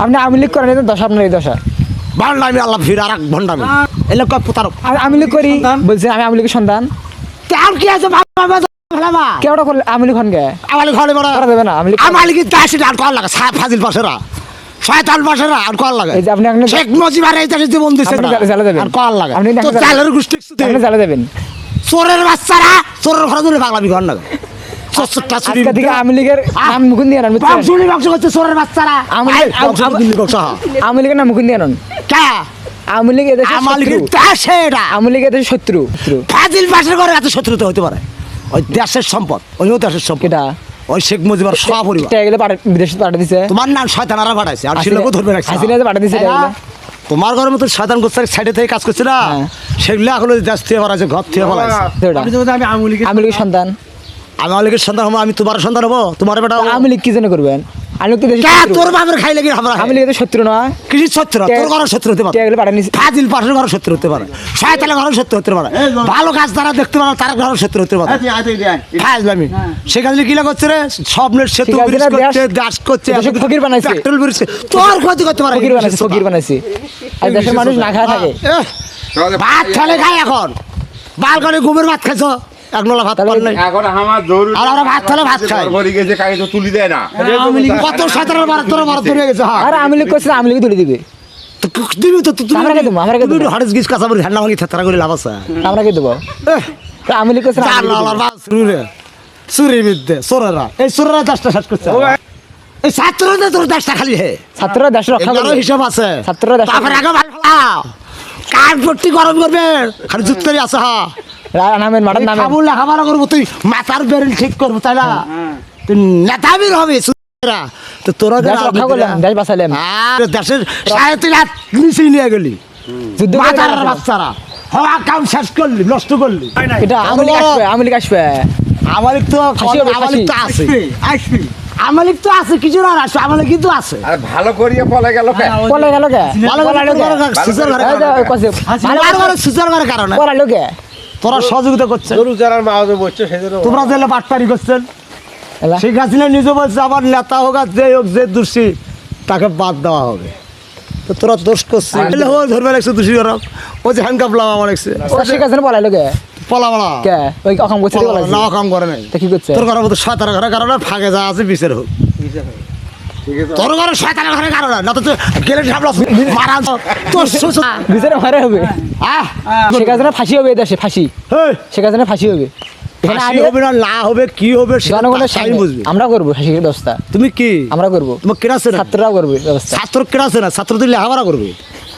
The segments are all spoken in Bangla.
আপনি আওয়ামী লীগ করেন এই তো দশা আপনার এই দশা বান্ডামি আল্লাহ ভিড় আর এক ভণ্ডামি। এলে কয় প্রতারক? আমি আওয়ামী লীগ করি বলছেন আমি আওয়ামী লীগের সন্তান। তার কি আছে বাবা বাবা ফেলাবা কেউটা করলে? আওয়ামী লীগ আমালি ঘরে বড়। করা যাবে না আওয়ামী লীগ আমালি কি দাসি আর কল লাগা। সাহেব ফাজিল পাশেরা শয়তান পাশেরা আর কল লাগা। এই যে আপনি এখন শেখ মুজিব আর এই দেশে জীবন দিছে আপনি না। জেলে- জেলে যাবেন। আর কল লাগা। আপনি তো চালের আপনি জ্বালা দেবেন চোরের বাচ্চারা চোরের ঘরে ধরে পাগলামি ঘর লাগা। আজকে থেকে আওয়ামী লীগের নাম মুকুন দিয়ে আনেন বুঝছেন? বংশ বংশ করছে চোরের বাচ্চারা। আওয়ামী লীগ- বংশ আম- দিল্লি বংশ। আওয়ামী লীগের নাম মুকুন দিয়ে আনেন। কে? আওয়ামী লীগ এদেশের শত্রু। আওয়ামী লীগ এদেশের শত্রু। শত্রু। ফাজিল পাশের ঘরে এত শত্রুতা হতে পারে। ওই দেশের সম্পদ ওইও দেশের সম্পদ। ওই শেখ মুজিবার টাকা গেলে বিদেশে পাঠা দিছে। তোমার নাম শয়তানারা পাঠাইছে আর শিলকও ধরবে রাখছে হাসিনা যে দিছে তোমার ঘরের মতো শয়তান গোস্তার সাইডে থেকে কাজ করছে না? হ্যাঁ। সেগুলো এখন দেশ থেকে ঘর থেকে। আমি আওয়ামী লীগের আওয়ামী লীগের সন্তান আমি হব আমি তোমার সন্তান হব। তোমার বেটা। আওয়ামী লীগ কি জন্য করবেন? লীগ তো তোর বাপের খাই লেগে আমরা? লীগের শত্রু নয়। কৃষি শত্রু তোর ঘরের শত্রু হতে পারে। ফাজিল পাশের ঘরের শত্রু হতে পারে। ঘরের শত্রু হতে পারে। ভালো কাজ তারা দেখতে পারে তার ঘরের শত্রু হতে পারে। ফাজলামি শেখ হাসিনা কি করছে রে? স্বপ্নের সেতু ব্রিজ করছে দাস করছে ফকির বানাইছে। পেট্রোল ব্রিজ তোর ক্ষতি করতে পারে ফকির বানাইছে ফকির বানাইছে। আর দেশের মানুষ না খায় থাকে। ভাত খেলে খাই এখন। বালকনে ঘুমের ভাত খাইছো? এক নলা ভাত পার নাই। এখন আমার জরুরি আর আমরা ভাত খেলে ভাত খাই। বলি গেছে কাকে তো তুলি দেয় না। কত সাঁতারের ভারত তোর ভারত ধরে গেছে হ্যাঁ। আর আওয়ামী লীগ করছে আওয়ামী লীগ তুলে দিবে। দিবি তো তো- তুমি আমরা কে দেবো, আমরা কে দেবো? হঠাৎ গিস কাঁচা বলি ঠান্ডা ভাঙি থেতরা করে লাভ আছে। আমরা কি দেবো? এহ, তো করছে চার আওয়ামী লীগ লালার দিবে। বাস রুরে চুরির বিদ্যে চোরেরা। এই শেষ করছে। তোর খালি হে। ছাত্ররা দেশ রক্ষা এগারো হিসাব আছে। ছাত্ররা দেশ তারপরে আগে ভালো। কার ভর্তি গরম করবে। খালি যুক্তরি আছে হ্যাঁ। রা- নামেন মাঠার খাব লেখাপড়া করব তুই মাথার বেরেল ঠিক করব তাই না? তুই নেতাবির হবে তো তোরা রক্ষা করলাম দেশ বাঁচালাম দেশের সাড়ে তিন হাত নিচে নিয়ে গেলি। মাথার বাচ্চারা। হওয়া কাম শেষ করলি নষ্ট করলি। এটা আওয়ামী আসবে আওয়ামী আসবে। আমালিক তো ফাঁসি আমালিক তো আছে। আমালিক তো আছে কিছু না আসবে আমালিক কিন্তু আছে। আর ভালো করিয়ে পলে গেল কে? পলে গেল কে? ভালো পলা লোকে সুচার ঘরে কছে, ভালো ভালো ভালো ঘরে কারণে। পলা লোকে তোরা সহযোগিতা করছে গরু যারা মাঝে বসছে সেজন্য তোমরা জেলে পাটপারি করছেন। শেখ হাসিনা নিজে বলছে আমার নেতা হোক আর যে হোক যে দোষী তাকে বাদ দেওয়া হবে। তো তোরা দোষ করছিস। ধরবে লাগছে দোষী ওরা। ও যে হ্যান্ডকাপ লাগা আমার লাগছে। ও ঠিক আছে পলা লোকে? পলা কে? ওই অকাম করছে না কাম করে নাই। কি করছে? তোর ঘরের মতো শয়তানের ঘরে কারণে ফাঁকে যা আছে বিচার হোক। তোর ঘরে শয়তানের ঘরে কারণে না তো গেলে ঝাপলা মারা তোর বিচারে মারে হবে। আহ শেখ হাসিনা ফাঁসি হবে দেশে ফাঁসি। শেখ হাসিনা ফাঁসি হবে। না না কি হবে বুঝবে। আমরা করব ব্যবস্থা। তুমি কি? আমরা করব। তোমার ছাত্ররাও করবে ব্যবস্থা। ছাত্র আছে না ছাত্র তুই লেখাপড়া করবে?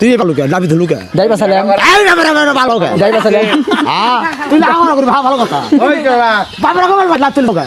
তুই ভালো কে নাবি ধুলু কে যাই বাসালাম এই না মেরা মেরা ভালো কে যাই বাসালাম হ্যাঁ। তুই লেখাপড়া করবি হ্যাঁ, ভালো কথা। ওই যারা বাবার বাদ তুই লোক